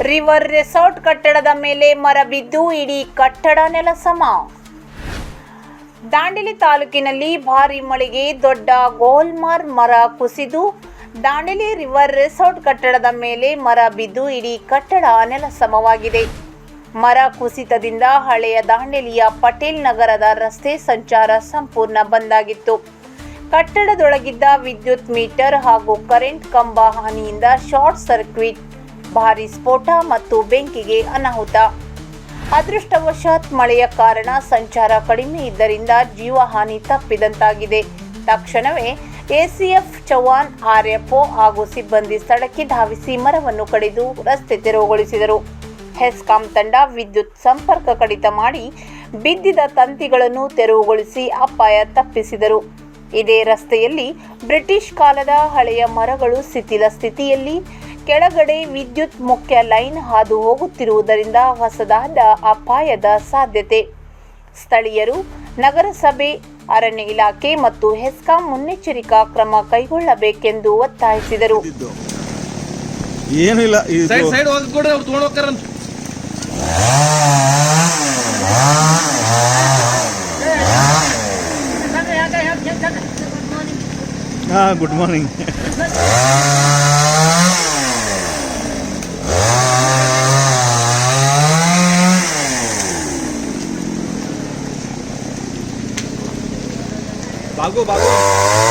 River resort ಕಟ್ಟಡದ ಮೇಲೆ ಮರ ಬಿದ್ದು ಇಡೀ ಕಟ್ಟಡ ನೆಲಸಮ. ದಾಂಡೇಲಿ ತಾಲೂಕಿನಲ್ಲಿ ಭಾರಿ ಮಳೆಗೆ ದೊಡ್ಡ ಗೋಲ್ಮಾರ್ ಮರ ಕುಸಿದು, ದಾಂಡೇಲಿ ರಿವರ್ ರೆಸಾರ್ಟ್ ಕಟ್ಟಡದ ಮೇಲೆ ಮರ ಬಿದ್ದು ಇಡೀ ಕಟ್ಟಡ ನೆಲಸಮವಾಗಿದೆ. ಮರ ಕುಸಿತದಿಂದ ಹಳೆಯ ದಾಂಡೇಲಿಯ ಪಟೇಲ್ ನಗರದ ರಸ್ತೆ ಸಂಚಾರ ಸಂಪೂರ್ಣ ಬಂದಾಗಿತ್ತು. ಕಟ್ಟಡದೊಳಗಿದ್ದ ವಿದ್ಯುತ್ ಮೀಟರ್ ಹಾಗೂ ಕರೆಂಟ್ ಕಂಬ ಹಾನಿಯಿಂದ ಶಾರ್ಟ್ ಸರ್ಕ್ಯೂಟ್ ಭಾರಿ ಸ್ಫೋಟ ಮತ್ತು ಬೆಂಕಿಗೆ ಅನಾಹುತ. ಅದೃಷ್ಟವಶಾತ್ ಮಳೆಯ ಕಾರಣ ಸಂಚಾರ ಕಡಿಮೆ ಇದ್ದರಿಂದ ಜೀವಹಾನಿ ತಪ್ಪಿದಂತಾಗಿದೆ. ತಕ್ಷಣವೇ ಎಸಿಎಫ್ ಚೌಹಾನ್ ಆರ್ಎಫ್ಒ ಹಾಗೂ ಸಿಬ್ಬಂದಿ ಸ್ಥಳಕ್ಕೆ ಧಾವಿಸಿ ಮರವನ್ನು ಕಡಿದು ರಸ್ತೆ ತೆರವುಗೊಳಿಸಿದರು. ಹೆಸ್ಕಾಂ ತಂಡ ವಿದ್ಯುತ್ ಸಂಪರ್ಕ ಕಡಿತ ಮಾಡಿ ಬಿದ್ದಿದ ತಂತಿಗಳನ್ನು ತೆರವುಗೊಳಿಸಿ ಅಪಾಯ ತಪ್ಪಿಸಿದರು. ಇದೇ ರಸ್ತೆಯಲ್ಲಿ ಬ್ರಿಟಿಷ್ ಕಾಲದ ಹಳೆಯ ಮರಗಳು ಸಿಥಿಲ ಸ್ಥಿತಿಯಲ್ಲಿ ಕೆಳಗಡೆ ವಿದ್ಯುತ್ ಮುಖ್ಯ ಲೈನ್ ಹಾದು ಹೋಗುತ್ತಿರುವುದರಿಂದ ಹೊಸದಾದ ಅಪಾಯದ ಸಾಧ್ಯತೆ ಸ್ಥಳೀಯರು ನಗರಸಭೆ ಅರಣ್ಯ ಇಲಾಖೆ ಮತ್ತು ಹೆಸ್ಕಾಂ ಮುನ್ನೆಚ್ಚರಿಕಾ ಕ್ರಮ ಕೈಗೊಳ್ಳಬೇಕೆಂದು ಒತ್ತಾಯಿಸಿದರು ಏನಿಲ್ಲ ಗುಡ್ ಇಲ್ಲ 八个八个